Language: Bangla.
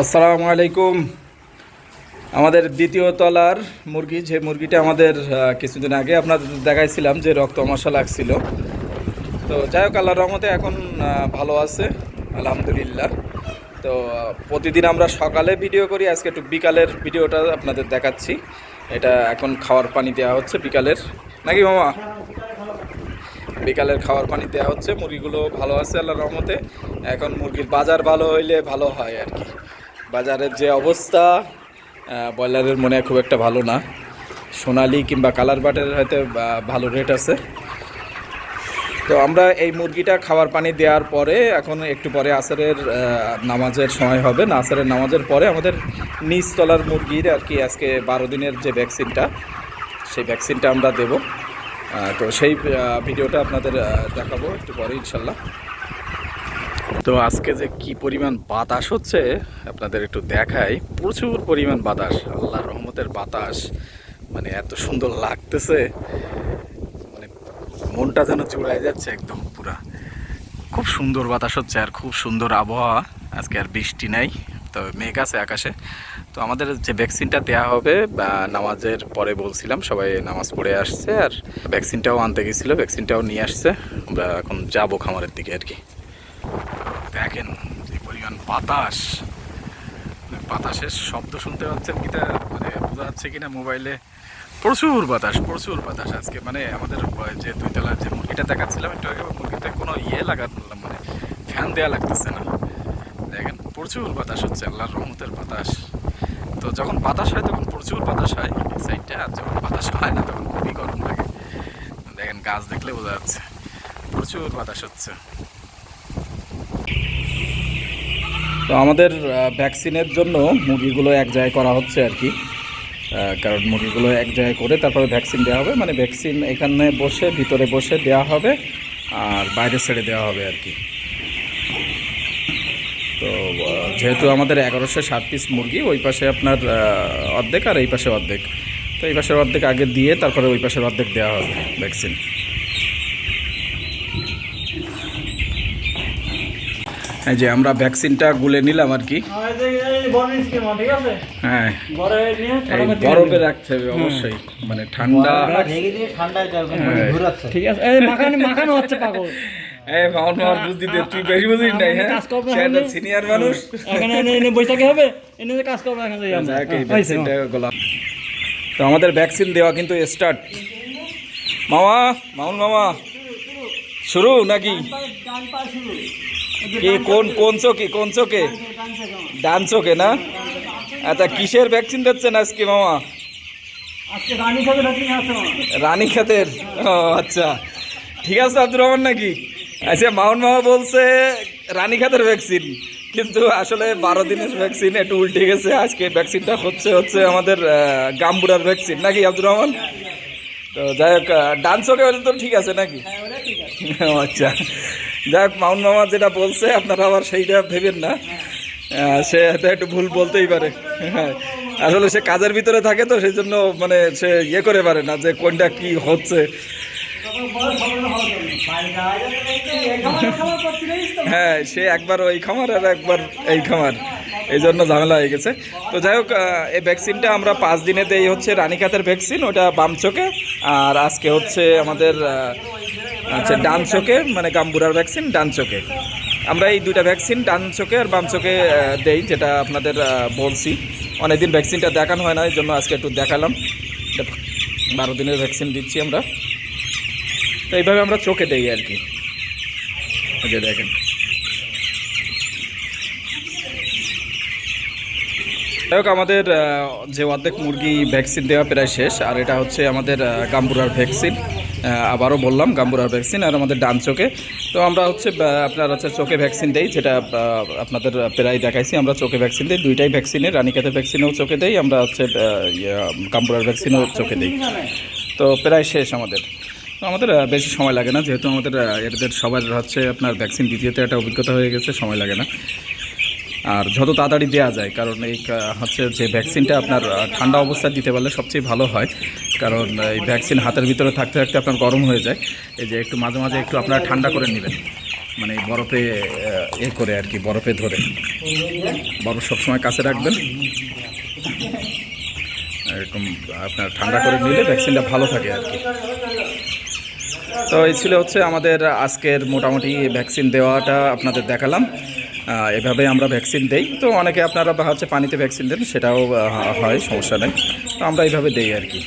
আসসালামু আলাইকুম। আমাদের দ্বিতীয় তলার মুরগি, যে মুরগিটা আমাদের কিছুদিন আগে আপনাদের দেখাইছিলাম যে রক্ত মশা লাগছিল। তো যাই হোক, আল্লাহর রহমতে এখন ভালো আছে, আলহামদুলিল্লাহ। তো, প্রতিদিন আমরা সকালে ভিডিও করি, আজকে একটু বিকালের ভিডিওটা আপনাদের দেখাচ্ছি। এটা এখন খাওয়ার পানি দেওয়া হচ্ছে বিকালের। নাকি মামা? বিকালের খাওয়ার পানি দেওয়া হচ্ছে, মুরগিগুলো ভালো আছে আল্লাহর রহমতে। এখন মুরগির বাজার ভালো হইলে ভালো হয় আর কি। বাজারের যে অবস্থা ব্রয়লারের মনে খুব একটা ভালো না। সোনালি কিংবা কালার বাটের হয়তো ভালো রেট আছে। তো আমরা এই মুরগিটা খাবার পানি দেওয়ার পরে, এখন একটু পরে আসরের নামাজের সময় হবে। না, আসরের নামাজের পরে আমাদের নিচতলার মুরগির আর কি আজকে বারো দিনের যে ভ্যাকসিনটা সেই ভ্যাকসিনটা আমরা দেব। তো সেই ভিডিওটা আপনাদের দেখাবো একটু পরে, ইনশাল্লাহ। তো আজকে যে কি পরিমাণ বাতাস হচ্ছে, আপনাদের একটু দেখাই। প্রচুর পরিমাণ বাতাস আল্লাহ রহমতের বাতাস মানে এত সুন্দর লাগতেছে। মানে মনটা যেন জুড়ায় যাচ্ছে একদম পুরা। খুব সুন্দর বাতাস হচ্ছে আর খুব সুন্দর আবহাওয়া। আজকে আর বৃষ্টি নাই তো মেঘ আছে আকাশে। তো আমাদের যে ভ্যাকসিনটা দেওয়া হবে নামাজের পরে বলছিলাম, সবাই নামাজ পড়ে আসছে আর ভ্যাকসিনটাও আনতে গেছিল, ভ্যাকসিনটাও নিয়ে আসছে। আমরা এখন যাব খামারের দিকে আর কি। দেখেন যে পরিমাণ বাতাস। বাতাসের শব্দ শুনতে পাচ্ছেন কিনা মানে বোঝা যাচ্ছে কিনা মোবাইলে? প্রচুর বাতাস প্রচুর বাতাস আজকে। মানে আমাদের যে দুই তলার যে মুরগিটা দেখাচ্ছিলাম একটু আগে মুরগিতে কোনো ইয়ে লাগালাম মানে ফ্যান দেওয়া লাগতেছে না। দেখেন, প্রচুর বাতাস হচ্ছে, আল্লাহর রহমতের বাতাস। তো যখন বাতাস হয়, তখন প্রচুর বাতাস হয় সাইডটা, আর যখন বাতাস হয় না, তখন খুবই গরম লাগে। দেখেন, গাছ দেখলে বোঝা যাচ্ছে, প্রচুর বাতাস হচ্ছে। তো আমাদের ভ্যাকসিনের জন্য মুরগিগুলো এক জায়গায় করা হচ্ছে আর কি। কারণ মুরগিগুলো এক জায়গায় করে তারপরে ভ্যাকসিন দেওয়া হবে। মানে ভ্যাকসিন এখানে বসে, ভিতরে বসে দেওয়া হবে আর বাইরে ছেড়ে দেওয়া হবে আর কি। তো যেহেতু আমাদের এগারোশো সাত পিস মুরগি, ওই পাশে আপনার অর্ধেক আর এই পাশে অর্ধেক। তো এই পাশের অর্ধেক আগে দিয়ে তারপরে ওই পাশের অর্ধেক দেওয়া হবে ভ্যাকসিন এই যে আমরা ভ্যাকসিনটা গুলে নিলাম আর কি। হ্যাঁ এই বরফে রাখতে হবে অবশ্যই। মানে ঠান্ডা ঠিক আছে মাখানো মাখানো হচ্ছে পাগল। এই মাউন্ট মাউন্ট বুঝতি দে তুই বেশি বুঝিস নাই হ্যাঁ? সে এখানে। সিনিয়র মানুষ। এখানে এনে এনে বৈশাখে হবে এনে কাজ করব এখানে যাই আমরা। যাক, এই হয়েছে, ভ্যাকসিনটা গোলাম। তো আমাদের ভ্যাকসিন দেওয়া কিন্তু স্টার্ট মামা মাউন মামা। শুরু নাকি? কি কোন কোন চোখে কোন চোখে? ডান চোখে না? আচ্ছা কিসের ভ্যাকসিন দিচ্ছেন আজকে মামা? রানী খাতের? ও আচ্ছা। ঠিক আছে আব্দুর রহমান নাকি? আচ্ছা মাউন মামা বলছে রানী খাতের ভ্যাকসিন কিন্তু আসলে বারো দিনের ভ্যাকসিন একটু উল্টে গেছে। আজকে ভ্যাকসিনটা হচ্ছে হচ্ছে আমাদের গাম্বুরার ভ্যাকসিন নাকি আব্দুর রহমান? তো যাই হোক আহ, ডান চোখে হলে তো ঠিক আছে নাকি? আচ্ছা। যাই হোক মাউন মামা যেটা বলছে, আপনারা আবার সেইটা ভেবেন না। সে একটু ভুল বলতেই পারে। আসলে সে কাজের ভিতরে থাকে তো সেই জন্য মানে সে ইয়ে করে পারে না যে কোনটা কি হচ্ছে। হ্যাঁ সে একবার ওই খামার আর একবার এই খামার। এই জন্য ঝামেলা হয়ে গেছে। তো যাই হোক এই ভ্যাকসিনটা আমরা পাঁচ দিনে দেই হচ্ছে, রানীখাতের ভ্যাকসিন, ওটা বাম চোখে। আর আজকে হচ্ছে আমাদের আচ্ছা ডান চোখে মানে গাম্বুরার ভ্যাকসিন ডান চোখে। আমরা এই দুইটা ভ্যাকসিন ডান চোখে আর বাম চোখে দেই, যেটা আপনাদের বলছি। অনেকদিন ভ্যাকসিনটা দেখানো হয় না, এই জন্য আজকে একটু দেখালাম। বারো দিনের ভ্যাকসিন দিচ্ছি আমরা। তো এইভাবে আমরা চোখে দেই আর কি। দেখেন। যাই হোক, আমাদের যে অর্ধেক মুরগি ভ্যাকসিন দেওয়া প্রায় শেষ, আর এটা হচ্ছে আমাদের গাম্বুরার ভ্যাকসিন আবারও বললাম, গাম্বুরার ভ্যাকসিন আর আমাদের ডান চোখে। তো আমরা হচ্ছে আপনার হচ্ছে চোখে ভ্যাকসিন দেই, যেটা আপনাদের প্রায় দেখাইছি, আমরা চোখে ভ্যাকসিন দিই, দুইটাই ভ্যাকসিনে রানীখাতের ভ্যাকসিনেও চোখে দেই, আমরা হচ্ছে গাম্বুরার ভ্যাকসিনেও চোখে দিই। তো প্রায় শেষ আমাদের। তো আমাদের বেশি সময় লাগে না, যেহেতু আমাদের এদের সবার হচ্ছে আপনার ভ্যাকসিন দ্বিতীয়তে একটা অভিজ্ঞতা হয়ে গেছে, সময় লাগে না। আর যত তাড়াতাড়ি দেওয়া যায়, কারণ এই হচ্ছে যে ভ্যাকসিনটা আপনার ঠান্ডা অবস্থায় দিতে পারলে সবচেয়ে ভালো হয়। কারণ এই ভ্যাকসিন হাতের ভিতরে থাকতে থাকতে আপনার গরম হয়ে যায়। এই যে একটু মাঝে মাঝে একটু আপনারা ঠান্ডা করে নেবেন। মানে বরফে এ করে আর কি, বরফে ধরে। বরফ সবসময় কাছে রাখবেন। এরকম আপনার ঠান্ডা করে নিলে ভ্যাকসিনটা ভালো থাকে আর কি। তো এই ছিল হচ্ছে আমাদের আজকের মোটামুটি ভ্যাকসিন দেওয়াটা আপনাদের দেখালাম। এভাবে আমরা ভ্যাকসিন দেই। তো অনেকে আপনারা হচ্ছে পানিতে ভ্যাকসিন দেন, সেটাও হয়, সমস্যা নেই। তো আমরা এইভাবে দেই আর কি।